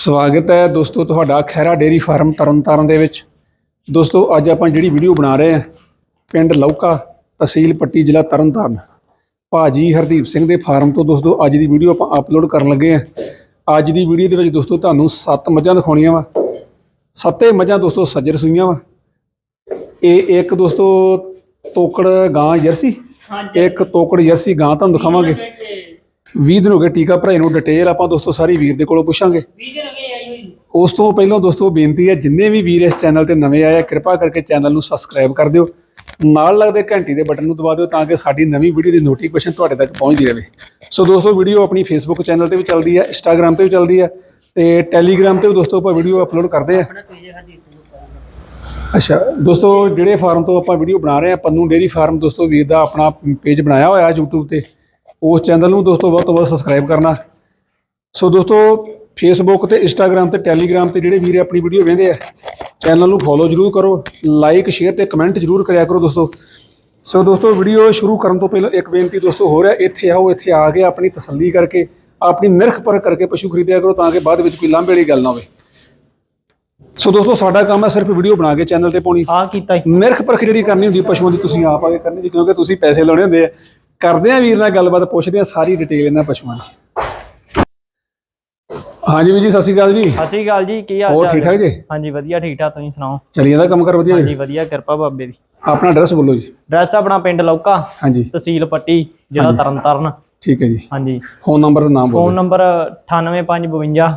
ਸਵਾਗਤ ਹੈ ਦੋਸਤੋ ਤੁਹਾਡਾ ਖੈਰਾ ਡੇਰੀ ਫਾਰਮ ਤਰਨਤਾਰਨ ਦੇ ਵਿੱਚ। ਦੋਸਤੋ ਅੱਜ ਆਪਾਂ ਜਿਹੜੀ ਵੀਡੀਓ ਬਣਾ ਰਹੇ ਹਾਂ ਪਿੰਡ ਲੌਕਾ ਤਹਿਸੀਲ ਪੱਟੀ ਜ਼ਿਲ੍ਹਾ ਤਰਨਤਾਰਨ। ਭਾਜੀ ਹਰਦੀਪ ਸਿੰਘ ਦੇ ਫਾਰਮ ਤੋਂ ਦੋਸਤੋ ਅੱਜ ਦੀ ਵੀਡੀਓ ਆਪਾਂ ਅਪਲੋਡ ਕਰਨ ਲੱਗੇ ਹਾਂ। ਅੱਜ ਦੀ ਵੀਡੀਓ ਦੇ ਵਿੱਚ ਦੋਸਤੋ ਤੁਹਾਨੂੰ ਸੱਤ ਮੱਝਾਂ ਦਿਖਾਉਣੀਆਂ ਵਾ। ਸੱਤੇ ਮੱਝਾਂ ਦੋਸਤੋ ਸੱਜਰ ਸੂਈਆਂ ਵਾ। ਇਹ ਇੱਕ ਦੋਸਤੋ ਤੋਕੜ ਗਾਂ ਜਰਸੀ ਇੱਕ ਤੋਕੜ ਜਰਸੀ ਗਾਂ ਤੁਹਾਨੂੰ ਦਿਖਾਵਾਂਗੇ। 20 ਦਿਨ ਹੋ ਗਏ। ਟੀਕਾ ਭਰਾਏ ਨੂੰ ਡਿਟੇਲ ਆਪਾਂ ਦੋਸਤੋ ਸਾਰੀ ਵੀਰ ਦੇ ਕੋਲੋਂ ਪੁੱਛਾਂਗੇ। ਉਸ ਤੋਂ ਪਹਿਲਾਂ ਦੋਸਤੋ ਬੇਨਤੀ ਹੈ, ਜਿੰਨੇ ਵੀ ਵੀਰ ਇਸ ਚੈਨਲ ਤੇ ਨਵੇਂ ਆਏ ਆ, ਕਿਰਪਾ ਕਰਕੇ ਚੈਨਲ ਨੂੰ ਸਬਸਕ੍ਰਾਈਬ ਕਰ ਦਿਓ। ਨਾਲ ਲੱਗਦੇ ਘੰਟੀ ਦੇ ਬਟਨ ਨੂੰ ਦਬਾ ਦਿਓ ਤਾਂ ਕਿ ਸਾਡੀ ਨਵੀਂ ਵੀਡੀਓ ਦੀ ਨੋਟੀਫਿਕੇਸ਼ਨ ਤੁਹਾਡੇ ਤੱਕ ਪਹੁੰਚਦੀ ਰਹੇ। ਸੋ ਦੋਸਤੋ ਵੀਡੀਓ ਆਪਣੀ ਫੇਸਬੁੱਕ ਚੈਨਲ ਤੇ ਵੀ ਚੱਲਦੀ ਹੈ ਇੰਸਟਾਗ੍ਰam ਤੇ ਵੀ ਚੱਲਦੀ ਹੈ ਤੇ ਟੈਲੀਗ੍ਰam ਤੇ ਵੀ ਦੋਸਤੋ ਆਪਾਂ ਵੀਡੀਓ ਅਪਲੋਡ ਕਰਦੇ ਆ ਅੱਛਾ, ਦੋਸਤੋ ਜਿਹੜੇ ਫਾਰਮ ਤੋਂ ਆਪਾਂ ਵੀਡੀਓ ਬਣਾ ਰਹੇ ਆ ਪੰਨੂ ਡੇਰੀ ਫਾਰਮ ਦੋਸਤੋ ਵੀਰ ਦਾ ਆਪਣਾ ਪੇਜ ਬਣਾਇਆ ਹੋਇਆ ਹੈ YouTube ਤੇ, ਉਸ ਚੈਨਲ ਨੂੰ ਦੋਸਤੋ ਵੱਧ ਤੋਂ ਵੱਧ ਸਬਸਕ੍ਰਾਈਬ ਕਰਨਾ। ਸੋ ਦੋਸਤੋ ਫੇਸਬੁੱਕ ਤੇ ਇੰਸਟਾਗ੍ਰam ਤੇ ਟੈਲੀਗ੍ਰam ਤੇ ਜਿਹੜੇ ਵੀਰ ਆਪਣੀ ਵੀਡੀਓ ਵੇਖਦੇ ਆ ਚੈਨਲ ਨੂੰ ਫੋਲੋ ਜਰੂਰ ਕਰੋ ਲਾਈਕ ਸ਼ੇਅਰ ਤੇ ਕਮੈਂਟ ਜਰੂਰ ਕਰਿਆ ਕਰੋ ਦੋਸਤੋ। ਸੋ ਦੋਸਤੋ ਵੀਡੀਓ ਸ਼ੁਰੂ ਕਰਨ ਤੋਂ ਪਹਿਲਾਂ ਇੱਕ ਬੇਨਤੀ ਦੋਸਤੋ ਹੋ ਰਿਹਾ ਇੱਥੇ ਆਓ ਇੱਥੇ ਆ ਕੇ ਆਪਣੀ ਤਸੱਲੀ ਕਰਕੇ ਆਪਣੀ ਨਿਰਖ ਪਰਖ ਕਰਕੇ ਪਸ਼ੂ ਖਰੀਦਿਆ ਕਰੋ ਤਾਂ ਕਿ ਬਾਅਦ ਵਿੱਚ ਕੋਈ ਲਾਂਭੇ ਵਾਲੀ ਗੱਲ ਨਾ ਹੋਵੇ। ਸੋ ਦੋਸਤੋ ਸਾਡਾ ਕੰਮ ਹੈ ਸਿਰਫ ਵੀਡੀਓ ਬਣਾ ਕੇ ਚੈਨਲ ਤੇ ਪਾਉਣੀ। ਆ ਕੀਤਾ ਸੀ ਨਿਰਖ ਪਰਖ ਜਿਹੜੀ ਕਰਨੀ ਹੁੰਦੀ ਪਸ਼ੂਆਂ ਦੀ ਤੁਸੀਂ ਆਪ ਆ ਕੇ ਕਰਨੀ ਕਿਉਂਕਿ ਤੁਸੀਂ ਪੈਸੇ ਲਾਉਣੇ ਹੁੰਦੇ ਆ। ਕਰਦੇ ਆ ਵੀਰ ਨਾਲ ਗੱਲਬਾਤ ਪੁੱਛਦੇ ਆ ਸਾਰੀ ਡਿਟੇਲ ਇਹਨਾਂ ਪਸ਼ੂਆਂ ਦੀ। ਹਾਂਜੀ ਵੀਰ ਜੀ ਸਤਿ ਸ਼੍ਰੀ ਅਕਾਲ ਜੀ। ਸਤਿ ਸ਼੍ਰੀ ਅਕਾਲ ਜੀ ਕੀ ਹਾਲ ਹੋਰ ਚਾਲ ਠੀਕ ਠਾਕ ਜੀ? ਹਾਂਜੀ ਵਧੀਆ ਠੀਕ ਠਾਕ ਤੁਸੀਂ ਸੁਣਾਓ? ਚਲੀ ਜਾਂਦਾ ਕੰਮ ਕਰ ਵਧੀਆ ਹਾਂਜੀ ਵਧੀਆ ਕਿਰਪਾ ਬਾਬੇ ਦੀ। ਆਪਣਾ ਐਡਰੈਸ ਬੋਲੋ ਜੀ। ਡਰੈਸ ਆਪਣਾ ਪਿੰਡ ਲੌਕਾ ਹਾਂਜੀ। ਤਹਿਸੀਲ ਪੱਟੀ ਜ਼ਿਲ੍ਹਾ ਤਰਨਤਾਰਨ। ਠੀਕ ਹੈ ਜੀ। ਹਾਂਜੀ। ਫੋਨ ਨੰਬਰ ਦਾ ਨਾਮ ਬੋਲੋ। ਫੋਨ ਨੰਬਰ 98552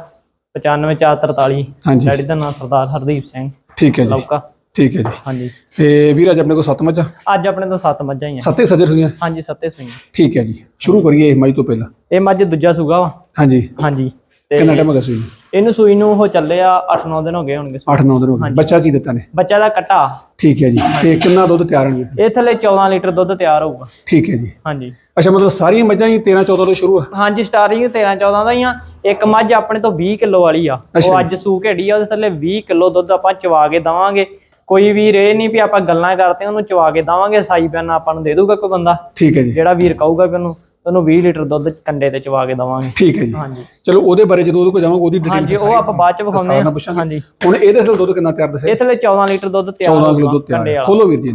95443 ਹਾਂਜੀ। ਡੈਡੀ ਦਾ ਨਾਮ ਸਰਦਾਰ ਹਰਦੀਪ ਸਿੰਘ ਠੀਕ ਹੈ ਜੀ। ਲੌਕਾ। ਠੀਕ ਹੈ ਜੀ। ਹਾਂਜੀ। ਤੇ ਵੀਰ ਅੱਜ ਆਪਣੇ ਕੋਲ ਸੱਤ ਮੱਝਾਂ? ਅੱਜ ਆਪਣੇ ਤੋਂ ਸੱਤ ਮੱਝਾਂ ਹੀ ਆ। ਸੱਤੇ ਸੱਜਰ ਸੁਈਆਂ ਹਾਂਜੀ ਸੱਤੇ ਸੂਈਆਂ। ਠੀਕ ਹੈ ਜੀ। ਸ਼ੁਰੂ ਕਰੀਏ ਇਹ ਮੱਝ ਤੋਂ ਪਹਿਲਾਂ। ਇਹ ਮੱਝ ਦੂਜਾ ਸੂਗਾ ਵਾ। ਹਾਂਜੀ। ਹਾਂਜੀ। ਤੇ ਕਿੰਨਾ ਟਾਈਮ ਹੋ ਗਿਆ ਸੂਈ ਇਹਨੂੰ ਸੂਈ ਨੂੰ ਉਹ ਚੱਲੇ ਆ 8-9 ਦਿਨ ਹੋ ਗਏ ਹੋਣਗੇ 8-9 ਦਿਨ ਹੋ ਗਏ। ਬੱਚਾ ਕੀ ਦਿੱਤਾ ਨੇ? ਬੱਚਾ ਦਾ ਕਟਾ। ਠੀਕ ਹੈ ਜੀ। ਤੇ ਕਿੰਨਾ ਦੁੱਧ ਤਿਆਰ ਹੋਣਗੇ? ਇਹ ਥੱਲੇ 14 ਲੀਟਰ ਦੁੱਧ ਤਿਆਰ ਹੋਊਗਾ। ਠੀਕ ਹੈ ਜੀ। ਹਾਂਜੀ। ਅੱਛਾ ਮਤਲਬ ਸਾਰੀਆਂ ਮੱਝਾਂ ਹੀ 13-14 ਤੋਂ ਸ਼ੁਰੂ ਆ? ਹਾਂਜੀ ਸਟਾਰਟਿੰਗ 13 14 ਦਾ ਹੀ ਆ। ਇੱਕ ਮੱਝ ਆਪਣੇ ਤੋਂ 20 ਕਿਲੋ ਵਾਲੀ ਆ। ਉਹ ਅੱਜ ਸੂ ਘੇੜੀ ਆ ਉਹਦੇ ਥੱਲੇ 20 ਕਿਲੋ ਦੁੱਧ ਆਪਾਂ ਚਵਾ ਕੇ ਦਵਾਂਗੇ। ਕੋਈ ਵੀਰ ਇਹ ਨਹੀਂ ਵੀ ਆਪਾਂ ਗੱਲਾਂ ਕਰਦੇ ਉਹਨੂੰ ਚਵਾ ਕੇ ਦਵਾਂਗੇ ਸਾਈ ਪੈਨ ਆਪਾਂ ਨੂੰ ਦੇ ਦੂਗਾ ਕੋਈ ਬੰਦਾ। ਠੀਕ ਹੈ ਜੀ। ਜਿਹੜਾ ਵੀਰ ਕਹੂਗਾ ਕਿ ਉਹਨੂੰ। ਉਹਨੂੰ 20 ਲੀਟਰ ਦੁੱਧ ਕੰਡੇ ਤੇ ਚਵਾ ਕੇ ਦਵਾਂਗੇ। ਠੀਕ ਹੈ ਜੀ। ਹਾਂਜੀ। ਚਲੋ ਉਹਦੇ ਬਾਰੇ ਜਦੋਂ ਉਹਦੇ ਕੋਲ ਜਾਵਾਂਗੇ ਉਹਦੀ ਡਿਟੇਲ ਹਾਂਜੀ ਉਹ ਆਪਾਂ ਬਾਅਦ ਚ ਵਿਖਾਉਂਦੇ ਹਾਂ। ਹਾਂਜੀ। ਹੁਣ ਇਹਦੇ ਸਿਰ ਦੁੱਧ ਕਿੰਨਾ ਤਿਆਰ ਦੱਸਿਆ? ਇਹ ਥੱਲੇ 14 ਲੀਟਰ ਦੁੱਧ ਤਿਆਰ 14 ਕਿਲੋ ਹੋਊਗਾ ਦੁੱਧ ਤਿਆਰ ਕੰਡੇ ਹੈ। ਵਾਲਾ। ਖੋਲੋ ਵੀਰ ਜੀ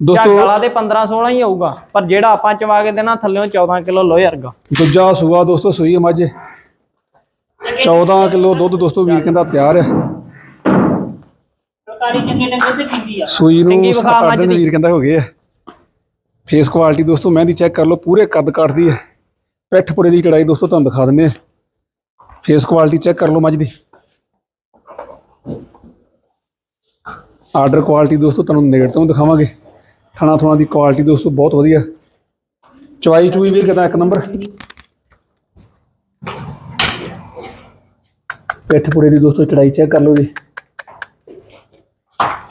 ਦੋਸਤੋ ਵਾਲਾ ਦੇ 15 16 ਹੀ ਹੋਊਗਾ ਪਰ ਜਿਹੜਾ ਆਪਾਂ ਚਵਾ ਕੇ ਦੇਣਾ ਥੱਲੇੋਂ 14 ਕਿਲੋ ਲੋਹੇ ਵਰਗਾ। ਦੂਜਾ ਸੂਆ ਦੋਸਤੋ ਸੂਈ ਮੱਝ। 14 ਕਿਲੋ ਦੁੱਧ ਦੋਸਤੋ ਵੀਰ ਕਹਿੰਦਾ ਤਿਆਰ ਹੈ। ਸੂਈ ਨੂੰ ਸਿੰਗੀ ਵਿਖਾ 7 ਮੱਝ ਦਿਨ ਦੀ। ਵੀਰ ਕਹਿੰਦਾ ਹੋ ਗਏ ਆ। ਫੇਸ ਕੁਆਲਿਟੀ ਦੋਸਤੋ ਮਹਿੰਦੀ ਚੈੱਕ ਕਰ ਲਓ, ਪੂਰੇ ਕੱਦ ਕਾਠ ਦੀ ਹੈ। ਪਿੱਠ ਪੁੜੇ ਦੀ ਚੜਾਈ ਦੋਸਤੋ ਤੁਹਾਨੂੰ ਦਿਖਾ ਦਿੰਦੇ ਆ ਫੇਸ ਕੁਆਲਿਟੀ ਚੈੱਕ ਕਰ ਲਓ ਮੱਝ ਦੀ। ਆਰਡਰ ਕੁਆਲਿਟੀ ਦੋਸਤੋ ਤੁਹਾਨੂੰ ਨੇੜ ਤੋਂ ਦਿਖਾਵਾਂਗੇ। ਥਣਾ ਥਣਾ ਦੀ ਕੁਆਲਿਟੀ ਦੋਸਤੋ ਬਹੁਤ ਵਧੀਆ। ਚਵਾਈ ਚੂਈ ਵੀ ਕਹਿੰਦਾ ਇੱਕ ਨੰਬਰ ਪਿੱਠ ਪੁੜੇ ਦੀ ਦੋਸਤੋ ਚੜਾਈ ਚੈੱਕ ਕਰ ਲਓ ਜੀ।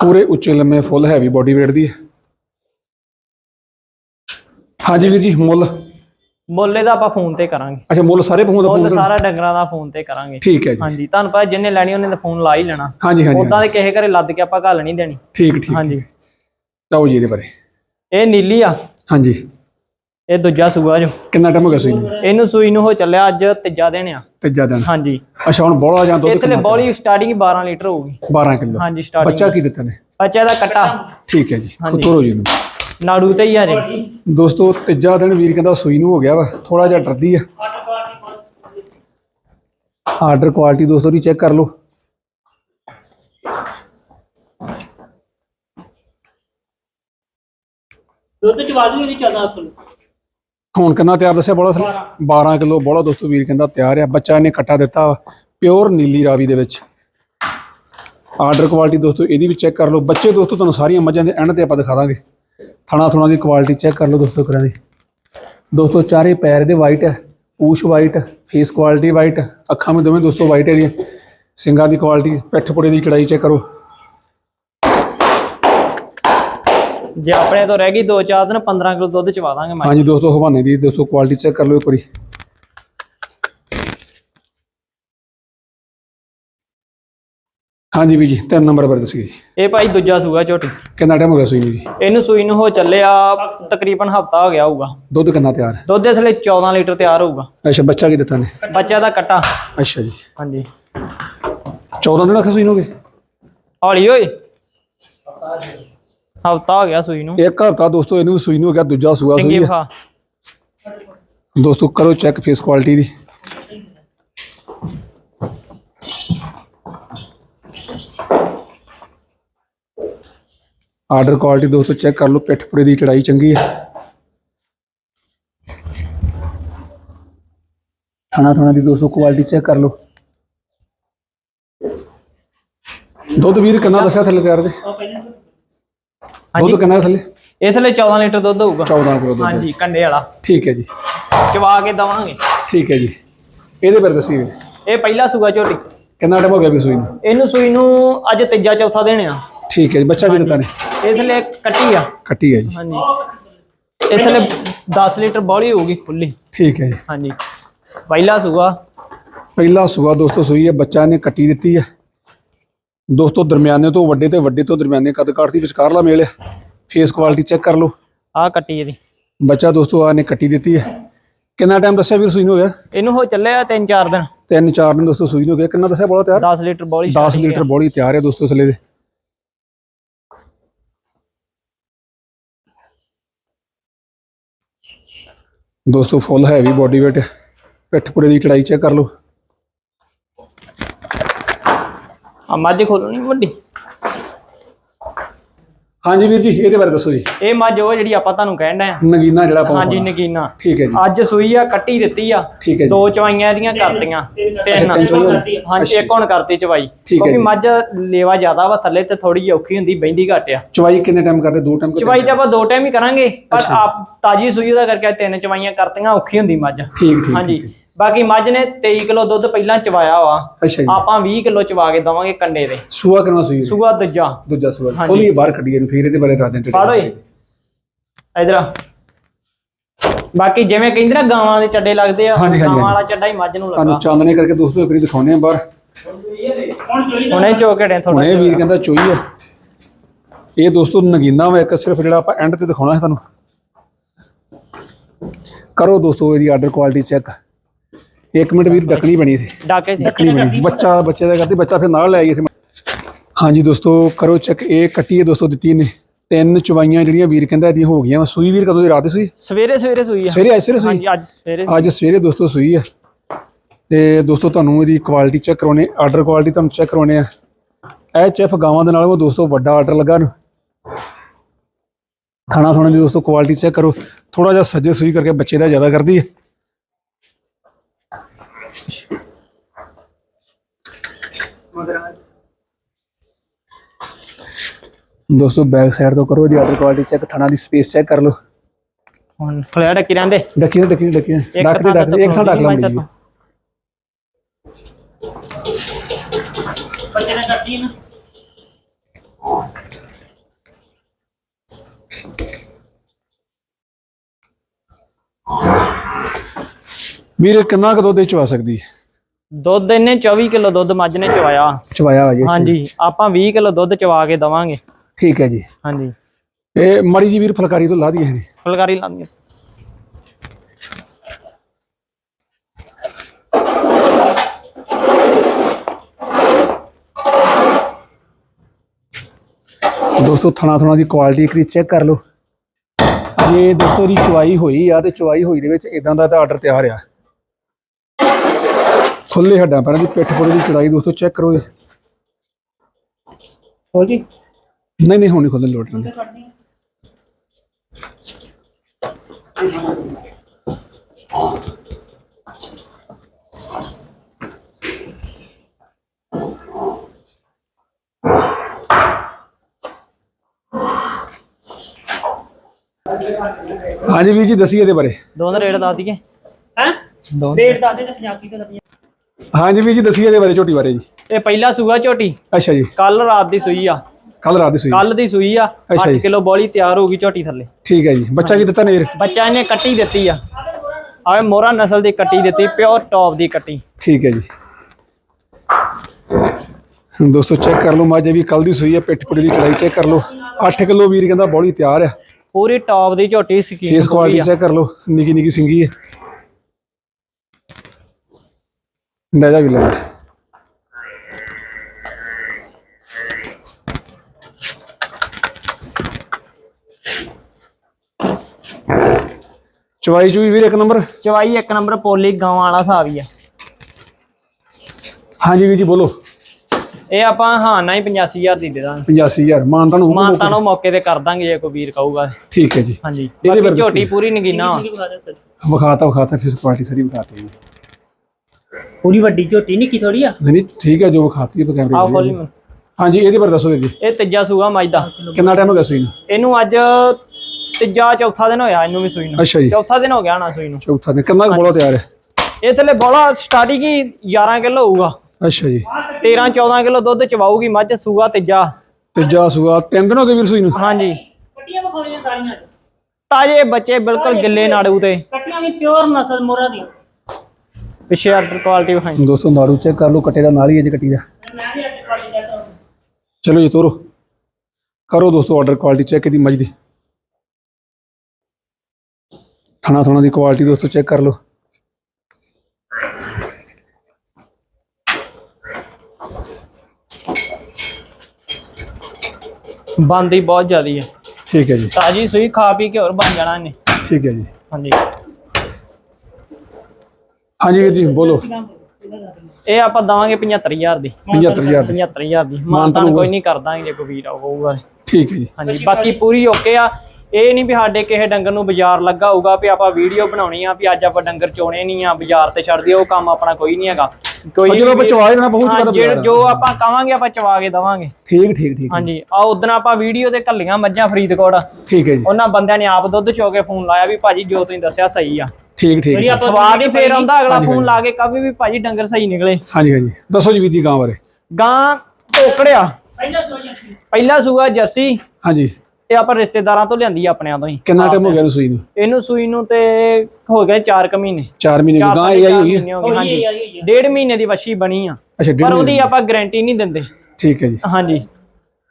ਪੂਰੇ ਉੱਚੇ ਲੰਮੇ ਫੁੱਲ ਹੈਵੀ ਬਾਡੀ ਵੇਟ ਦੀ ਹੈ। ਹਾਂਜੀ ਵੀਰ ਜੀ ਮੁੱਲ? ਮੁੱਲੇ ਦਾ ਆਪਾਂ ਫੋਨ ਤੇ ਕਰਾਂਗੇ। ਅੱਛਾ ਮੁੱਲ ਸਾਰੇ ਪਹੁੰਚ ਦਾ ਮੁੱਲ ਫੋਨ ਸਾਰਾ ਡੰਗਰਾਂ ਦਾ ਫੋਨ ਤੇ ਕਰਾਂਗੇ। ਠੀਕ ਹੈ ਜੀ। ਹਾਂਜੀ ਤੁਹਾਨੂੰ ਪਤਾ ਜਿੰਨੇ ਲੈਣੀ ਉਹਨੇ ਤਾਂ ਫੋਨ ਲਾ ਹੀ ਲੈਣਾ। ਹਾਂਜੀ ਹਾਂਜੀ ਉਦਾਂ ਦੇ ਕਿਸੇ ਘਰੇ ਲੱਦ ਕੇ ਆਪਾਂ ਘੱਲ ਨਹੀਂ ਦੇਣੀ। ਠੀਕ ਠੀਕ ਹਾਂਜੀ। ਤਾਓ ਜੀ ਇਹਦੇ ਬਾਰੇ। ਇਹ ਨੀਲੀ ਆ। ਹਾਂਜੀ। ਇਹ ਦੂਜਾ ਸੂਆ ਜੋ। ਕਿੰਨਾ ਟਾਈਮ ਹੋ ਗਿਆ ਸੂਈ ਨੂੰ? ਇਹਨੂੰ ਸੂਈ ਨੂੰ ਹੋ ਚੱਲਿਆ ਅੱਜ ਤੀਜਾ ਦਿਨ ਆ। ਤੀਜਾ ਦਿਨ। ਹਾਂਜੀ। ਅੱਛਾ ਹੁਣ ਬੋਲਾ ਜਾਂ ਦੁੱਧ ਕਿੰਨਾ ਬੋਲੀ ਸਟਾਰਟਿੰਗ 12 ਲੀਟਰ ਹੋਊਗੀ। 12 ਕਿਲੋ। ਹਾਂਜੀ ਸਟਾਰਟਿੰਗ ਬੱਚਾ ਕੀ ਦਿੱਤਾ ਨੇ? ਬੱਚਾ ਦਾ ਕਟਾ। ਠੀਕ ਹੈ ਜੀ। ਹਾਂਜੀ। ਤੋਰੋ ਜੀ ਨੂੰ ਨਾੜੂ ਤੇ ਹੀ ਆ ਜੀ। ਦੋਸਤੋ ਤੀਜਾ ਦਿਨ ਵੀਰ ਕਹਿੰਦਾ ਸੂਈ ਨੂੰ ਹੋ ਗਿਆ ਵਾ ਥੋੜਾ ਜਿਹਾ ਡਰਦੀ ਆ। ਆਰਡਰ ਕੁਆਲਿਟੀ ਦੋਸਤੋ ਦੀ ਚੈੱਕ ਕਰ ਲਓ। ਦੁੱਧ ਚਵਾ ਦੂ ਇਹਦੀ 14 ਕਿਲੋ ਹੁਣ ਕਿੰਨਾ ਤਿਆਰ ਦੱਸਿਆ ਬੋਲਾ 12 ਕਿਲੋ ਬੋਲਾ ਦੋਸਤੋ ਵੀਰ ਕਹਿੰਦਾ ਤਿਆਰ ਆ। ਬੱਚਾ ਇਹਨੇ ਕੱਟਾ ਦਿੱਤਾ ਪਿਓਰ ਨੀਲੀ ਰਾਵੀ ਦੇ ਵਿੱਚ। ਆਰਡਰ ਕੁਆਲਿਟੀ ਦੋਸਤੋ ਇਹਦੀ ਵੀ ਚੈੱਕ ਕਰ ਲਓ। ਬੱਚੇ ਦੋਸਤੋ ਤੁਹਾਨੂੰ ਸਾਰੀਆਂ ਮੱਝਾਂ ਦੇ ਐਂਡ ਤੇ ਆਪਾਂ ਦਿਖਾ ਦਾਂਗੇ। ਥਣਾ ਥੁਣਾ ਦੀ ਕੁਆਲਿਟੀ ਚੈੱਕ ਕਰ ਲਓ ਦੋਸਤੋ ਕਰਾਂ ਦੀ। ਦੋਸਤੋ ਚਾਰੇ ਪੈਰ ਦੇ ਵਾਈਟ ਹੈ ਪੂਛ ਵਾਈਟ ਫੇਸ ਕੁਆਲਿਟੀ ਵਾਈਟ ਅੱਖਾਂ ਵੀ ਦੋਵੇਂ ਦੋਸਤੋ ਵਾਈਟ ਹੈ ਦੀਆਂ ਸਿੰਗਾਂ ਦੀ ਕੁਆਲਿਟੀ ਪਿੱਠ ਪੁੜੇ ਦੀ ਚੜਾਈ ਚੈੱਕ ਕਰੋ। ਜੇ ਆਪਣੇ ਤੋਂ ਰਹਿ ਗਈ 2-4 ਦਿਨ 15 ਕਿਲੋ ਦੁੱਧ ਚਵਾ ਦਾਂਗੇ ਮੈਂ। ਹਾਂਜੀ ਦੋਸਤੋ ਹਵਾਨੇ ਦੀ ਦੋਸਤੋ ਕੁਆਲਿਟੀ ਚੈੱਕ ਕਰ ਲਓ ਇੱਕ ਵਾਰੀ। ਹਾਂਜੀ ਵੀਰ ਜੀ ਤਿੰਨ ਨੰਬਰ ਬਾਰੇ ਦੱਸਿਓ ਜੀ। ਇਹ ਭਾਈ ਦੂਜਾ ਸੂਆ ਝੋਟੀ। ਕਿੰਨਾ ਟਾਈਮ ਹੋ ਗਿਆ ਸੂਈ ਨੂੰ ਜੀ? ਇਹਨੂੰ ਸੂਈ ਨੂੰ ਹੋ ਚੱਲਿਆ ਤਕਰੀਬਨ ਹਫਤਾ ਹੋ ਗਿਆ ਹੋਊਗਾ। ਦੁੱਧ ਕਿੰਨਾ ਤਿਆਰ? ਹੈ ਦੁੱਧ ਇਸ ਲਈ 14 ਲੀਟਰ ਤਿਆਰ ਹੋਊਗਾ। ਅੱਛਾ ਬੱਚਾ ਕੀ ਦਿੱਤਾ ਨੇ? ਬੱਚਾ ਦਾ ਕੱਟਾ। ਅੱਛਾ ਜੀ। ਹਾਂਜੀ। 14 ਦਿਨ ਸੂਈ ਨੂੰ ਹੋ ਗਏ? ਹੌਲੀ ਓਏ। ਹਫਤਾ ਹੋ ਗਿਆ ਸੂਈ ਨੂੰ। ਇੱਕ ਹਫਤਾ ਦੋਸਤੋ ਇਹਨੂੰ ਵੀ ਸੂਈ ਨੂੰ ਹੋ ਗਿਆ ਦੂਜਾ ਸੂਆ ਚੰਗੀ ਸੂਈ ਹੈ ਦੋਸਤੋ ਕਰੋ ਚੈੱਕ ਫੇਸ ਕੁਆਲਿਟੀ ਦੀ। ਆਰਡਰ ਕੁਆਲਿਟੀ ਦੋਸਤੋ ਚੈੱਕ ਕਰ ਲਓ ਪਿੱਠ ਪੁੜੇ ਦੀ ਚੜਾਈ ਚੰਗੀ ਹੈ। ਖਾਣਾ ਥਾਣਾ ਦੀ ਦੋਸਤੋ ਕੁਆਲਿਟੀ ਚੈੱਕ ਕਰ ਲਓ। ਦੁੱਧ ਵੀਰ ਕਿੰਨਾ ਦੱਸਿਆ ਥੱਲੇ ਤਿਆਰ ਦੇ? ਦੁੱਧ ਕਿੰਨਾ ਥੱਲੇ? ਇਸ ਲਈ 14 ਲੀਟਰ ਦੁੱਧ ਹੋਊਗਾ। 14 ਕਿਲੋ ਦੁੱਧ। ਹਾਂਜੀ ਕੰਡੇ ਵਾਲਾ। ਠੀਕ ਹੈ ਜੀ। ਚਵਾ ਕੇ ਦਵਾਂਗੇ। ਠੀਕ ਹੈ ਜੀ। ਇਹਦੇ ਬਾਰੇ ਦੱਸੀ। ਇਹ ਪਹਿਲਾ ਸੂਆ ਝੋਟੀ। ਕਿੰਨਾ ਟਾਈਮ ਹੋ ਗਿਆ ਵੀ ਸੂਈ ਨੂੰ? ਇਹਨੂੰ ਸੂਈ ਨੂੰ ਅੱਜ ਤੀਜਾ ਚੌਥਾ ਦਿਨ ਆ। ਠੀਕ ਹੈ ਜੀ ਬੱਚਾ ਵੀ ਦਿੱਤਾ ਨੇ ਇਸ ਲਈ ਕੱਟੀ ਆ। ਕੱਟੀ ਹੈ ਜੀ। ਹਾਂਜੀ। ਇਸ ਲਈ 10 ਲੀਟਰ ਬੋਲੀ ਹੋਊਗੀ ਖੁੱਲੀ ਠੀਕ ਹੈ ਜੀ। ਹਾਂਜੀ। ਪਹਿਲਾ ਸੂਆ। ਪਹਿਲਾ ਸੂਆ ਦੋਸਤੋ ਸੂਈ ਹੈ ਬੱਚਾ ਨੇ ਕੱਟੀ ਦਿੱਤੀ ਹੈ। ਦੋਸਤੋ ਦਰਮਿਆਨੇ ਤੋਂ ਵੱਡੇ ਤੇ ਵੱਡੇ ਤੋਂ ਦਰਮਿਆਨੇ ਕੱਦ ਕਾਠ ਦੀ ਵਿਚਕਾਰਲਾ ਮੇਲ ਹੈ। ਫੇਸ ਕੁਆਲਿਟੀ ਚੈੱਕ ਕਰ ਲਓ। ਆ ਕੱਟੀ ਇਹਦੀ। ਬੱਚਾ ਦੋਸਤੋ ਆ ਨੇ ਕੱਟੀ ਦਿੱਤੀ ਹੈ। ਕਿੰਨਾ ਟਾਈਮ ਦੱਸਿਆ ਵੀਰ ਸੂਈ ਨੂੰ ਹੋ ਗਿਆ ਇਹਨੂੰ ਹੋ ਚੱਲਿਆ 3-4 ਦਿਨ। ਤਿੰਨ ਚਾਰ ਦਿਨ ਦੋਸਤੋ ਸੂਈ ਨੂੰ ਹੋ ਗਿਆ ਕਿੰਨਾ ਦੱਸਿਆ ਬੋਲਾ ਤਿਆਰ? 10 ਲੀਟਰ ਬੋਲੀ 10 ਲੀਟਰ ਬੋਲੀ ਤਿਆਰ ਹੈ ਦੋਸਤੋ ਥੱਲੇ ਦੇ। ਦੋਸਤੋ ਫੁੱਲ ਹੈਵੀ ਬੋਡੀ weight, ਪਿੱਠ ਪੁੜੇ ਦੀ ਚੜਾਈ ਚੈੱਕ ਕਰ ਲਓ। ਆ ਮੱਝ ਖੋਲਣੀ ਵੱਡੀ? ਹਾਂਜੀ ਵੀਰ ਜੀ ਇਹਦੇ ਬਾਰੇ ਦੱਸੋ ਜੀ। ਇਹ ਮੱਝ ਉਹ ਜਿਹੜੀ ਆਪਾਂ ਤੁਹਾਨੂੰ ਕਹਿਣ ਆ। ਨਗੀਨਾ ਜਿਹੜਾ ਆਪਾਂ ਹਾਂਜੀ। ਨਗੀਨਾ। ਠੀਕ ਹੈ ਜੀ। ਅੱਜ ਸੂਈ ਆ ਕੱਟੀ ਦਿੱਤੀ ਆ। ਠੀਕ ਹੈ ਜੀ। ਦੋ ਚਵਾਈਆਂ ਇਹਦੀਆਂ ਕਰਤੀਆਂ ਤਿੰਨ। ਹਾਂਜੀ ਇੱਕ ਹੁਣ ਕਰਤੀ ਚਵਾਈ। ਠੀਕ ਹੈ ਕਿਉਂਕਿ। ਮੱਝ ਲੇਵਾ ਜ਼ਿਆਦਾ ਵਾ ਥੱਲੇ ਤੇ ਥੋੜੀ ਜਿਹੀ ਔਖੀ ਹੁੰਦੀ ਬੈਂਦੀ ਘੱਟ ਆ। ਚਵਾਈ ਕਿੰਨੇ ਟਾਈਮ ਕਰਦੇ? ਦੋ ਟਾਈਮ ਚਵਾਈ ਤੇ ਆਪਾਂ ਦੋ ਟਾਈਮ ਹੀ ਕਰਾਂਗੇ ਪਰ ਆਪ ਤਾਜੀ ਸੂਈ ਦਾ ਕਰਕੇ ਤਿੰਨ ਚਵਾਈਆਂ ਕਰਤੀਆਂ ਔਖੀ ਹੁੰਦੀ ਮੱਝ। ਠੀਕ ਠੀਕ ਹਾਂਜੀ। ਬਾਕੀ ਮੱਝ ਨੇ 23 ਕਿਲੋ ਦੁੱਧ ਪਹਿਲਾਂ ਚਵਾਇਆ ਵਾ। ਅੱਛਾ ਜੀ। ਆਪਾਂ 20 ਕਿਲੋ ਚਵਾ ਕੇ ਦਵਾਂਗੇ ਕੰਡੇ ਦੇ ਸੂਆ ਕਰਨਾ ਸੂਈ। ਸੂਆ ਦੂਜਾ। ਦੂਜਾ ਸੂਆ। ਖੋਲੀ ਬਾਹਰ ਕੱਢੀਏ ਨੂੰ ਫਿਰ ਇਹਦੇ ਬਾਰੇ ਦੱਸ ਦਿੰਦੇ ਫੜ ਓਏ ਇਧਰ ਆ। ਬਾਕੀ ਜਿਵੇਂ ਕਹਿੰਦੇ ਨਾ ਗਾਵਾਂ ਦੇ ਚੱਡੇ ਲੱਗਦੇ ਆ ਗਾਵਾਂ। ਵਾਲਾ ਚੱਡਾ ਹੀ ਮੱਝ ਨੂੰ ਲੱਗਾ ਤੁਹਾਨੂੰ ਚਾਂਦਨੇ ਕਰਕੇ ਦੋਸਤੋ ਇੱਕ ਵਾਰੀ ਦਿਖਾਉਂਦੇ ਆ ਬਾਹਰ। ਹੁਣ ਦਾ ਚੋਕੜੇ ਥੋੜਾ ਹੁਣੇ ਵੀਰ ਕਹਿੰਦਾ ਚੋਈ ਹੈ ਇਹ ਦੋਸਤੋ ਨਗੀਨਾ ਵਾ ਇੱਕ ਸਿਰਫ ਜਿਹੜਾ ਆਪਾਂ ਐਂਡ ਤੇ ਦਿਖਾਉਣਾ ਹੈ ਤੁਹਾਨੂੰ। ਕਰੋ ਦੋਸਤੋ ਇਹਦੀ ਆਰਡਰ ਕੁਆਲਿਟੀ ਚੈੱਕ ਇੱਕ ਮਿੰਟ ਵੀਰ ਡੱਕਣੀ ਬਣੀ ਸੀ। ਡਾਕੇ ਡੱਕਣੀ ਬਣੀ ਬੱਚਾ ਬੱਚੇ ਦਾ ਕਰਦੀ ਬੱਚਾ ਫਿਰ ਨਾਲ ਲੈ ਆਈ ਇੱਥੇ ਹਾਂਜੀ ਦੋਸਤੋ ਕਰੋ ਚੈੱਕ ਇਹ ਕੱਟੀ ਹੈ ਦੋਸਤੋ ਦਿੱਤੀ ਨੇ ਤਿੰਨ ਚਵਾਈਆਂ ਜਿਹੜੀਆਂ ਵੀਰ ਕਹਿੰਦਾ ਇਹਦੀਆਂ ਹੋ ਗਈਆਂ। ਸੂਈ ਵੀਰ ਕਦੋਂ ਦੀ ਰਾਤ ਦੀ ਸੂਈ? ਸਵੇਰੇ ਸਵੇਰੇ ਸੂਈ ਆ। ਸਵੇਰੇ ਅੱਜ ਸਵੇਰੇ ਸੂਈ? ਹਾਂਜੀ ਅੱਜ ਸਵੇਰੇ ਅੱਜ ਸਵੇਰੇ ਦੋਸਤੋ ਸੂਈ ਹੈ ਤੇ ਦੋਸਤੋ ਤੁਹਾਨੂੰ ਇਹਦੀ ਕੁਆਲਿਟੀ ਚੈੱਕ ਕਰਾਉਣੇ ਆਰਡਰ ਕੁਆਲਿਟੀ ਤੁਹਾਨੂੰ ਚੈੱਕ ਕਰਾਉਣੇ ਆ। ਐਚ ਐਫ ਗਾਵਾਂ ਦੇ ਨਾਲ ਉਹ ਦੋਸਤੋ ਵੱਡਾ ਆਰਡਰ ਲੱਗਾ ਨੂੰ ਖਾਣਾ ਥੋਣਾ ਦੀ ਦੋਸਤੋ ਕੁਆਲਿਟੀ ਚੈੱਕ ਕਰੋ। ਥੋੜਾ ਜਿਹਾ ਸੱਜੇ ਸੂਈ ਕਰਕੇ ਬੱਚੇ ਦਾ ਜ਼ਿਆਦਾ ਕਰਦੀ ਹੈ ਦੋਸਤੋ ਬੈਕ ਸਾਈਡ ਤੋਂ ਕਰੋ ਜੀ ਆਰਡਰ ਕੁਆਲਿਟੀ ਚੈੱਕ ਥਣਾ ਦੀ ਸਪੇਸ ਚੈੱਕ ਕਰ ਲਓ। ਹੁਣ ਫਲਿਆ ਡੱਕੀ ਰਹਿੰਦੇ? ਡੱਕੀ ਡੱਕੀ ਡੱਕੀ ਡੱਕ ਤੇ ਥਾਂ ਡੱਕ ਇੱਕ ਥਾਂ ਡੱਕ ਲਾ ਮੱਝ ਮੜੀ ਬੱਚੇ ਨੇ ਕੱਟੀ ਨਾ ਵੀਰ ਕਿੰਨਾ ਕੁ ਦੁੱਧ ਇਹ ਚਵਾ ਸਕਦੀ? ਹੈ ਦੁੱਧ ਇਹਨੇ 24 ਕਿਲੋ ਦੁੱਧ ਮੱਝ ਨੇ ਚਵਾਇਆ। ਚਵਾਇਆ ਜੀ ਹਾਂਜੀ ਆਪਾਂ 20 ਕਿਲੋ ਦੁੱਧ ਚਵਾ ਕੇ ਦਵਾਂਗੇ। ਠੀਕ ਹੈ ਜੀ। ਹਾਂਜੀ। ਇਹ ਮੜੀ ਜੀ ਵੀਰ ਫੁਲਕਾਰੀ ਤੋਂ ਲਾ ਦਈਏ ਫੁਲਕਾਰੀ ਲਾਂਗੇ ਦੋਸਤੋ ਥਣਾ ਥਣਾ ਦੀ ਕੁਆਲਿਟੀ ਇੱਕ ਵਾਰੀ ਚੈੱਕ ਕਰ ਲਓ। ਜੇ ਦੋਸਤੋ ਦੀ ਚਵਾਈ ਹੋਈ ਆ ਤੇ ਚਵਾਈ ਹੋਈ ਦੇ ਵਿੱਚ ਇਦਾਂ ਦਾ ਤਾਂ ਆਰਡਰ ਤਿਆਰ ਆ। ਖੁੱਲੇ ਹੱਡਾਂ ਪੈਰਾਂ ਦੀ ਪਿੱਠ ਪੁੜੇ ਦੀ ਚੜਾਈ ਦੋਸਤੋ ਚੈੱਕ ਕਰੋ ਇਹ। ਹੋ ਜੀ? ਨਹੀਂ ਨਹੀਂ ਹੋਣੀ ਖੁੱਲਣ ਲੋੜ ਨਹੀਂ ਹਾਂਜੀ ਵੀਰ ਜੀ ਦੱਸੀਏ ਇਹਦੇ ਬਾਰੇ। ਦੋਵਾਂ ਦਾ ਰੇਟ ਦੱਸ ਦਈਏ। ਹੈ? ਦੋ ਡੇਢ ਦਾ ਦੇ 85 ਦਾ ਰੁਪਿਆ ਹਾਂਜੀ ਵੀਰ ਜੀ ਦੱਸੀਏ ਇਹਦੇ ਬਾਰੇ ਝੋਟੀ ਬਾਰੇ ਜੀ। ਇਹ ਪਹਿਲਾ ਸੂਆ ਝੋਟੀ। ਅੱਛਾ ਜੀ। ਕੱਲ ਰਾਤ ਦੀ ਸੂਈ ਆ। ਕੱਲ ਰਾਤ ਦੀ ਸੂਈ। ਕੱਲ ਦੀ ਸੂਈ ਆ। ਅੱਛਾ 8 ਜੀ। ਕਿਲੋ ਬੋਲੀ ਤਿਆਰ ਹੋ ਗਈ ਝੋਟੀ ਥੱਲੇ। ਠੀਕ ਹੈ ਜੀ। ਬੱਚਾ ਕੀ ਦਿੱਤਾ ਨੇਰ? ਬੱਚਾ ਇਹਨੇ ਕੱਟੀ ਦਿੱਤੀ ਆ। ਆਵੇ ਮੋਰਾ ਨਸਲ ਦੀ ਕੱਟੀ ਦਿੱਤੀ ਪਿਓਰ ਟੌਪ ਦੀ ਕੱਟੀ। ਠੀਕ ਹੈ ਜੀ। ਦੋਸਤੋ ਚੈੱਕ ਕਰ ਲਓ ਇਹ ਵੀ ਕੱਲ ਦੀ ਸੂਈ ਹੈ ਪਿੱਠ ਪੁੜੀ ਦੀ ਚੜਾਈ ਚੈੱਕ ਕਰ ਲਓ। 8 ਕਿਲੋ ਵੀਰ ਕਹਿੰਦਾ ਬੋਲੀ ਤਿਆਰ ਆ। ਪੂਰੀ ਟੌਪ ਦੀ ਝੋਟੀ ਫੇਸ ਕੁਆਲਿਟੀ ਚੈੱਕ ਕਰ ਲਓ ਨਿੱਕੀ ਨਿੱਕੀ ਸਿੰਗੀ ਹੈ ਲੈ ਜਾ ਵੀ ਲੈ ਜਾ। ਚਵਾਈ ਚੂਈ ਵੀਰ ਇੱਕ ਨੰਬਰ? ਚਵਾਈ ਇੱਕ ਨੰਬਰ ਪੋਲੀ ਗਾਵਾਂ ਵਾਲਾ ਹਿਸਾਬ ਹੀ ਆ। ਹਾਂਜੀ ਵੀਰ ਜੀ ਬੋਲੋ। ਇਹ ਆਪਾਂ ਹਾਂ ਨਾ ਹੀ 85000 ਦੀ ਦੇ ਦਾਂਗੇ। 85000 ਮਾਨਤਾ ਨੂੰ ਮਾਂ ਤਾਂ ਨੂੰ ਮੌਕੇ ਤੇ ਕਰ ਦਾਂਗੇ ਜੇ ਕੋਈ ਵੀਰ ਕਹੂਗਾ। ਠੀਕ ਹੈ ਜੀ। ਹਾਂਜੀ। ਇਹਦੇ ਝੋਟੀ। ਪੂਰੀ ਨਗੀਨਾ। ਵਿਖਾਤਾ ਵਿਖਾਤਾ ਫੇਸ ਕੁਆਲਿਟੀ ਸਾਰੀ ਵਿਖਾਤੀ ਜੀ ਪੂਰੀ ਵੱਡੀ ਝੋਟੀ ਨਿੱਕੀ ਥੋੜੀ ਆ? ਨਹੀਂ ਨਹੀਂ ਠੀਕ ਹੈ ਜੋ ਵਿਖਾਤੀ ਹੈ ਕੈਮਰੇ ਆਹ ਖੋਲੀ ਮੈਂ। ਹਾਂਜੀ ਇਹਦੇ ਬਾਰੇ ਦੱਸੋ ਵੀਰ ਜੀ। ਇਹ ਤੀਜਾ ਸੂਆ ਮੱਝ ਦਾ। ਕਿੰਨਾ ਟਾਈਮ ਹੋ ਗਿਆ ਸੂਈ ਨੂੰ? ਇਹਨੂੰ ਅੱਜ ਤੀਜਾ ਚੌਥਾ ਦਿਨ ਹੋਇਆ ਇਹਨੂੰ ਵੀ ਸੂਈ ਨੂੰ। ਅੱਛਾ ਜੀ। ਚੌਥਾ ਦਿਨ ਹੋ ਗਿਆ ਨਾ ਸੂਈ ਨੂੰ। ਚੌਥਾ ਦਿਨ। ਕਿੰਨਾ ਕੁ ਬੋਲਾ ਤਿਆਰ ਹੈ? ਇਹ ਥੱਲੇ ਬੋਲਾ ਸਟਾਰਟਿੰਗ ਹੀ 11 ਕਿਲੋ ਹੋਊਗਾ। ਅੱਛਾ ਜੀ। 13 14 ਕਿਲੋ ਦੁੱਧ ਚਵਾਊਗੀ ਮੱਝ ਸੂਆ ਤੀਜਾ। ਤੀਜਾ ਸੂਆ ਤਿੰਨ ਦਿਨ ਹੋ ਗਏ ਵੀਰ ਸੂਈ ਨੂੰ? ਹਾਂਜੀ। ਕੱਟੀਆਂ ਵਿਖਾਉਣੀਆਂ ਸਾਰੀਆਂ ਅੱਜ। ਤਾਜੇ ਬੱਚੇ ਬਿਲਕੁਲ ਗਿੱਲੇ ਨਾੜੂ ਤੇ। ਕੱਟੀਆਂ ਵੀ ਪਿਓਰ ਨਸਲ ਮੋਰਾ ਦੀ ਪਿੱਛੇ ਆਰਡਰ ਕੁਆਲਿਟੀ ਵਿਖਾਈ। ਦੋਸਤੋ ਨਾੜੂ ਚੈੱਕ ਕਰ ਲਓ ਕੱਟੇ ਦਾ ਨਾਲ ਹੀ ਹੈ ਜੀ ਕੱਟੀ ਦਾ। ਚਲੋ ਜੀ ਤੋਰੋ। ਕਰੋ ਦੋਸਤੋ ਆਰਡਰ ਕੁਆਲਿਟੀ ਚੈੱਕ ਇਹਦੀ ਮੱਝ ਦੀ। ਥਣਾ ਥਣਾ ਦੀ ਕੁਆਲਿਟੀ ਦੋਸਤੋ ਚੈੱਕ ਕਰ ਲਓ। ਬੰਦੀ ਬਹੁਤ ਜ਼ਿਆਦੀ ਹੈ। ਠੀਕ ਹੈ ਜੀ। ਤਾਜੀ ਸੂਈ ਖਾ ਪੀ ਕੇ ਹੋਰ ਬਣ ਜਾਣਾ ਇਹਨੇ। ਠੀਕ ਹੈ ਜੀ। ਹਾਂਜੀ। ਹਾਂਜੀ ਵੀਰ ਜੀ ਬੋਲੋ। ਇਹ ਆਪਾਂ ਦਵਾਂਗੇ 75000 ਦੀ। 75000 ਦੀ। 75000 ਦੀ। ਮਾਨਤਾਨ ਕੋਈ ਨਹੀਂ ਕਰ ਦਾਂਗੇ ਜੇ ਕੋਈ ਵੀਰ ਆਊਗਾ ਠੀਕ ਹੈ ਜੀ। ਹਾਂਜੀ ਬਾਕੀ ਪੂਰੀ ਓਕੇ ਆ। ਇਹ ਨਹੀਂ ਵੀ ਸਾਡੇ ਕਿਸੇ ਡੰਗਰ ਨੂੰ ਬਾਜ਼ਾਰ ਲੱਗਾ ਹੋਊਗਾ ਵੀ ਆਪਾਂ ਵੀਡੀਓ ਬਣਾਉਣੀ ਆ ਵੀ ਅੱਜ ਆਪਾਂ ਡੰਗਰ ਚੋਣੇ ਨਹੀਂ ਆ ਬਾਜ਼ਾਰ ਤੇ ਛੱਡ ਦਿਓ ਉਹ ਕੰਮ ਆਪਣਾ ਕੋਈ ਨਹੀਂ ਹੈਗਾ। ਕੋਈ ਜਦੋਂ ਆਪਾਂ ਚਵਾ ਦੇਣਾ ਬਹੁਤ ਜ਼ਿਆਦਾ। ਜੋ ਆਪਾਂ ਕਵਾਂਗੇ ਆਪਾਂ ਚਵਾ ਕੇ ਦਵਾਂਗੇ। ਠੀਕ ਠੀਕ ਠੀਕ। ਹਾਂਜੀ ਆ ਉਦੋਂ ਆਪਾਂ ਵੀਡੀਓ ਤੇ ਕੱਲੀਆਂ ਮੱਝਾਂ ਫਰੀਦਕੋਟ। ਠੀਕ ਹੈ ਜੀ। ਉਹਨਾਂ ਬੰਦਿਆਂ ਨੇ ਆਪ ਦੁੱਧ ਚੋ ਕੇ ਫੋਨ ਲਾਇਆ ਵੀ ਭਾਜੀ ਜੋ ਤੁਸੀਂ ਦੱਸਿਆ ਸਹੀ ਆ। ਠੀਕ ਠੀਕ। ਜਿਹੜੀ ਆਪਾਂ ਸਵਾਦ ਹੀ ਫੇਰ ਆਉਂਦਾ ਅਗਲਾ ਹਾਂਜੀ, ਫੋਨ ਲਾ ਕੇ ਕਹੇ ਵੀ ਭਾਜੀ ਡੰਗਰ ਸਹੀ ਨਿਕਲੇ। ਹਾਂਜੀ ਹਾਂਜੀ। ਦੱਸੋ ਜੀ ਵੀਰ ਜੀ ਗਾਂ ਬਾਰੇ। ਗਾਂ ਟੋਕੜਿਆ ਪਹਿਲਾਂ ਸੂਆ ਜਰਸੀ। ਹਾਂਜੀ। ਇਹ ਆਪਾਂ ਰਿਸ਼ਤੇਦਾਰਾਂ ਤੋਂ ਲਿਆਂਦੀ ਆ ਆਪਣਿਆਂ ਤੋਂ ਹੀ। ਕਿੰਨਾ ਟਾਈਮ ਹੋ ਗਿਆ ਸੂਈ ਨੂੰ? ਇਹਨੂੰ ਸੂਈ ਨੂੰ ਤੇ ਹੋ ਗਏ 4 ਕੁ ਮਹੀਨੇ। 4 ਮਹੀਨੇ ਦੀ ਚਾਰ ਗਾਂ ਸਾਢੇ ਆਈ ਚਾਰ ਹੋਈ ਹੈ? ਮਹੀਨੇ ਹੋ ਗਏ, ਹੋਈ ਹਾਂਜੀ। ਹੈ, ਹੋਈ ਹੈ। ਡੇਢ ਮਹੀਨੇ ਦੀ ਵੱਛੀ ਬਣੀ ਆ। ਅੱਛਾ ਡੇਢ ਪਰ ਉਹਦੀ। ਆਪਾਂ ਗਾਰੰਟੀ ਨਹੀਂ ਦਿੰਦੇ। ਠੀਕ ਹੈ ਜੀ। ਹਾਂਜੀ।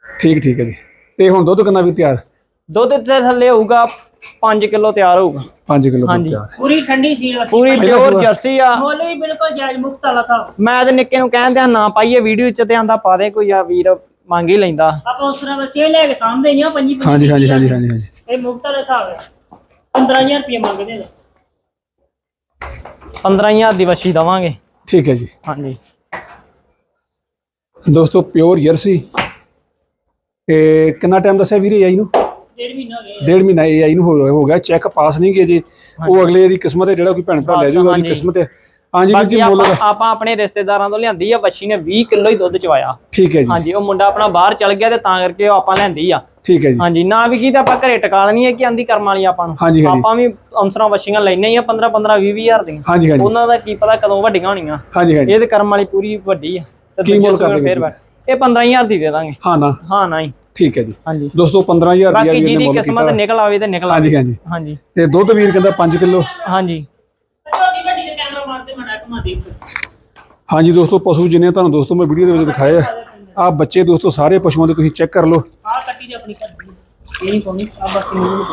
ਠੀਕ ਠੀਕ ਹੈ ਜੀ। ਤੇ ਹੁਣ ਦੁੱਧ ਕਿੰਨਾ ਵੀ ਤਿਆਰ? ਦੁੱਧ ਤੇ ਥੱਲੇ ਹੋਊਗਾ 5 ਕਿਲੋ ਤਿਆਰ ਹੋਊਗਾ। 5 ਕਿਲੋ ਦੁੱਧ ਹਾਂਜੀ। ਤਿਆਰ। ਪੂਰੀ ਠੰਡੀ ਸੀਲ ਰੱਖੀ ਪੂਰੀ ਪਹਿਲਾ ਪਿਓਰ। ਜਰਸੀ ਆ। ਮੁੱਲ ਵੀ ਬਿਲਕੁਲ ਜਾਇਜ਼ ਮੁਕਤ ਵਾਲਾ ਸਾਹਿਬ ਮੈਂ ਤੇ ਨਿੱਕੇ ਨੂੰ ਕਹਿਣ ਦਿਆਂ ਨਾ ਪਾਈਏ ਵੀਡੀਓ ਚ ਤੇ ਆਂਦਾ ਪਾ ਦੇ ਕੋਈ ਆ ਵੀਰ ਮੰਗ ਹੀ ਲੈਂਦਾ। ਆਪਾਂ ਉਸ ਤਰ੍ਹਾਂ ਵਸੇ ਲੈ ਕੇ ਸਾਹਮਣੇ ਨਹੀਂ ਆ ਪੰਜੀ ਪੰਜੀ ਹਾਂਜੀ ਹਾਂਜੀ ਹਾਂਜੀ ਹਾਂਜੀ ਹਾਂਜੀ। ਇਹ ਮੁਕਤ ਵਾਲਾ ਹਿਸਾਬ ਹੈ। 15000 ਰੁਪਏ ਮੰਗਦੇ ਨੇ। 15000 ਦੀ ਵੱਛੀ ਦਵਾਂਗੇ। ਠੀਕ ਹੈ ਜੀ। ਹਾਂਜੀ। ਦੋਸਤੋ ਪਿਓਰ ਜਰਸੀ ਤੇ ਕਿੰਨਾ ਟਾਈਮ ਦੱਸਿਆ ਵੀਰੇ ਆਈ ਨੂੰ? ਡੇਢ ਮਹੀਨਾ ਹੋ ਗਿਆ। ਡੇਢ ਮਹੀਨਾ ਇਹ ਆਈ ਨੂੰ ਹੋ ਹੋ ਗਿਆ ਚੈੱਕ ਪਾਸ ਨਹੀਂ ਜੀ। ਉਹ ਅਗਲੇ ਦੀ ਕਿਸਮਤ ਹੈ ਜਿਹੜਾ ਕੋਈ ਭੈਣ ਭਰਾ ਲੈ ਜਾਊਗਾ ਉਹਦੀ। ਕਿਸਮਤ ਹੈ। ਹਾਂਜੀ ਵੀਰ ਜੀ ਮੁੱਲ ਆਪਾਂ ਆਪਾਂ ਆਪਣੇ ਰਿਸ਼ਤੇਦਾਰਾਂ ਤੋਂ ਲਿਆਂਦੀ ਆ ਵੱਛੀ ਨੇ 20 ਕਿਲੋ ਹੀ ਦੁੱਧ ਚਵਾਇਆ। ਠੀਕ ਹੈ ਜੀ। ਹਾਂਜੀ ਉਹ ਮੁੰਡਾ ਆਪਣਾ ਬਾਹਰ ਚਲ ਗਿਆ ਤੇ ਤਾਂ ਕਰਕੇ ਉਹ ਆਪਾਂ ਲੈਂਦੀ ਆ। ਠੀਕ ਹੈ ਜੀ। ਹਾਂਜੀ ਨਾ ਵੀ ਕੀ ਤਾਂ ਆਪਾਂ ਘਰੇ ਟਿਕਾ ਲੈਣੀ ਹੈ ਕਿ ਆਂਦੀ ਕਰਮ ਵਾਲੀ ਆਪਾਂ ਨੂੰ। ਆਪਾਂ ਵੀ ਅੰਸਰਾਂ ਵੱਛੀਆਂ ਲੈਣੇ ਹੀ ਆ 15 15 20 ਹਜ਼ਾਰ ਦੀਆਂ। ਹਾਂਜੀ ਹਾਂਜੀ। ਉਹਨਾਂ ਦਾ ਕੀ ਪਤਾ ਕਦੋਂ ਵੱਡੀਆਂ ਹੋਣੀਆਂ। ਹਾਂਜੀ ਹਾਂਜੀ। ਇਹ ਤੇ ਕਰਮ ਵਾਲੀ ਪੂਰੀ ਵੱਡੀ ਆ। ਤੇ ਕੀ ਮੁੱਲ ਕਰਦੇ ਫੇਰ। ਇਹ 15000 ਦੀ ਦੇ ਦਾਂਗੇ। ਹਾਂ ਨਾ। ਹਾਂ ਨਾ ਹੀ ਠੀਕ ਹੈ ਜੀ। ਹਾਂਜੀ। ਦੋਸਤੋ 15000 ਰੁਪਇਆ ਬਾਕੀ ਜਿਹਦੀ ਮੁੱਲ ਕਿਸਮਤ ਕੀਤਾ। ਨਿਕਲ ਆਵੇ ਤੇ ਨਿਕਲ ਆਵੇ। ਹਾਂਜੀ। ਹਾਂਜੀ। ਹਾਂਜੀ ਤੇ ਦੁੱਧ ਵੀਰ ਕਹਿੰਦਾ 5 ਕਿਲੋ। ਹਾਂਜੀ। ਛੋਟੀ ਵੱਡੀ ਦੇ ਕੈਮਰਾ ਮਾਰਦੇ ਮੜਾ ਘੁਮਾ ਦੇ ਹਾਂਜੀ ਦੋਸਤੋ ਪਸ਼ੂ ਜਿੰਨੇ ਤੁਹਾਨੂੰ ਦੋਸਤੋ ਮੈਂ ਵੀਡੀਓ ਦੇ ਵਿੱਚ ਦਿਖਾਏ ਆ ਆਹ ਬੱਚੇ ਦੋਸਤੋ ਸਾਰੇ ਪਸ਼ੂਆਂ ਦੇ ਤੁਸੀਂ ਚੈੱਕ ਕਰ ਲਓ। ਆ ਕੱਟੀ ਦੇ ਆਪਣੀ ਘਰ ਦੀ ਇਹ ਨਹੀਂ ਪਾਉਣੀ ਆ ਬਾਕੀ ਮੈਨੂੰ ਨਹੀਂ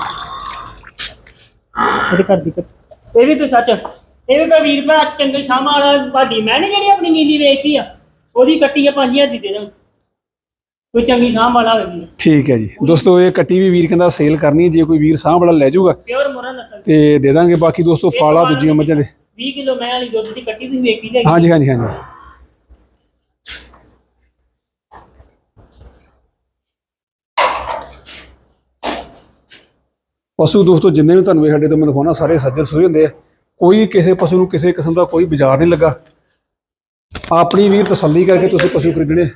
ਇਹਦੇ ਘਰ ਦੀ ਕੱਟੀ। ਇਹ ਵੀ ਕੋਈ ਸੱਚ ਇਹ ਵੀ ਕੋਈ ਵੀਰ ਭਰਾ ਚੰਗੇ ਸਾਮਾਂ ਵਾਲਾ ਭਾਡੀ ਮੈਂ ਨੀ ਜਿਹੜੀ ਆਪਣੀ ਨੀਲੀ ਵੇਚਦੀ ਆ। ਉਹਦੀ ਕੱਟੀ ਆ 5000 ਦੀ ਦੇ ਦਾਂ ਕੋਈ ਚੰਗੀ ਸਾਂਭ ਵਾਲਾ ਹੋਵੇ ਠੀਕ ਹੈ ਜੀ। ਦੋਸਤੋ ਇਹ ਕੱਟੀ ਵੀ ਵੀਰ ਕਹਿੰਦਾ ਸੇਲ ਕਰਨੀ ਹੈ। ਜੇ ਕੋਈ ਵੀਰ ਸਾਂਭ ਵਾਲਾ ਲੈ ਜਾਊਗਾ ਪਿਓਰ ਮੋਰਾ ਨਸਲ ਤੇ ਦੇ ਦਾਂਗੇ। ਬਾਕੀ ਦੋਸਤੋ ਫਾਲਾ ਦੂਜੀਆਂ ਮੱਝਾਂ ਦੇ। 20 ਕਿਲੋ ਮੈਂ ਵਾਲੀ ਦੁੱਧ ਦੀ ਕੱਟੀ ਤੁਸੀਂ ਵੇਖੀ ਲੈ ਹਾਂਜੀ ਹਾਂਜੀ ਹਾਂਜੀ। ਪਸ਼ੂ ਦੋਸਤੋ ਜਿੰਨੇ ਵੀ ਤੁਹਾਨੂੰ ਇਹ ਸਾਡੇ ਤੋਂ ਮੈਂ ਦਿਖਾਉਣਾ ਸਾਰੇ ਸੱਜਰ ਸੂਏ ਹੁੰਦੇ ਆ। ਕੋਈ ਕਿਸੇ ਪਸ਼ੂ ਨੂੰ ਕਿਸੇ ਕਿਸਮ ਦਾ ਕੋਈ ਬਾਜ਼ਾਰ ਨਹੀਂ ਲੱਗਾ। ਆਪਣੀ ਵੀਰ ਤਸੱਲੀ ਕਰਕੇ ਤੁਸੀਂ ਪਸ਼ੂ ਖਰੀਦਣੇ।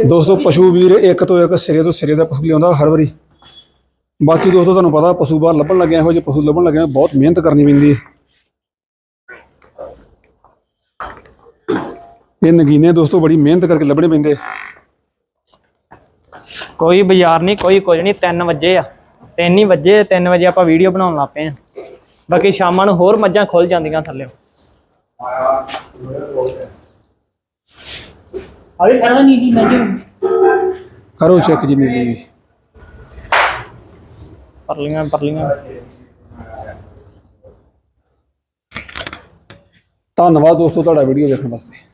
ਦੋਸਤੋ, ਪਸ਼ੂ ਵੀਰ ਇੱਕ ਤੋਂ ਇੱਕ ਸਿਰੇ ਤੋਂ ਸਿਰੇ ਦਾ ਪਸ਼ੂ ਲਿਆਉਂਦਾ ਹਰ ਵਾਰੀ। ਬਾਕੀ ਦੋਸਤੋ, ਤੁਹਾਨੂੰ ਪਤਾ ਪਸ਼ੂ ਬਾਹਰ ਲੱਭਣ ਲੱਗੇ ਇਹੋ ਜਿਹੇ ਪਸ਼ੂ ਲੱਭਣ ਲੱਗੇ ਬਹੁਤ ਮਿਹਨਤ ਕਰਨੀ ਪੈਂਦੀ ਹੈ। ਇਹ ਨਗੀਨੇ ਦੋਸਤੋ, ਬੜੀ ਮਿਹਨਤ ਕਰਕੇ ਲੱਭਣੇ ਪੈਂਦੇ ਕੋਈ ਬਾਜ਼ਾਰ ਨਹੀਂ, ਕੋਈ ਕੁਝ ਨਹੀਂ 3 ਵਜੇ ਆ। 3 ਹੀ ਵਜੇ 3 ਵਜੇ ਆਪਾਂ ਵੀਡੀਓ ਬਣਾਉਣ ਲੱਗ ਪਏ ਆ। ਬਾਕੀ ਸ਼ਾਮਾਂ ਨੂੰ ਹੋਰ ਮੱਝਾਂ ਖੁੱਲ ਜਾਂਦੀਆਂ ਥੱਲੇ। ਆਵੇ ਖੜਾ ਨੀਲੀ ਨਜ਼ਰ ਕਰੋ ਚੈੱਕ ਜੀ ਨੀਲੀ ਵੀ ਪਰਲੀਆਂ ਪਰਲੀਆਂ। ਧੰਨਵਾਦ ਦੋਸਤੋ ਤੁਹਾਡਾ ਵੀਡੀਓ ਦੇਖਣ ਵਾਸਤੇ।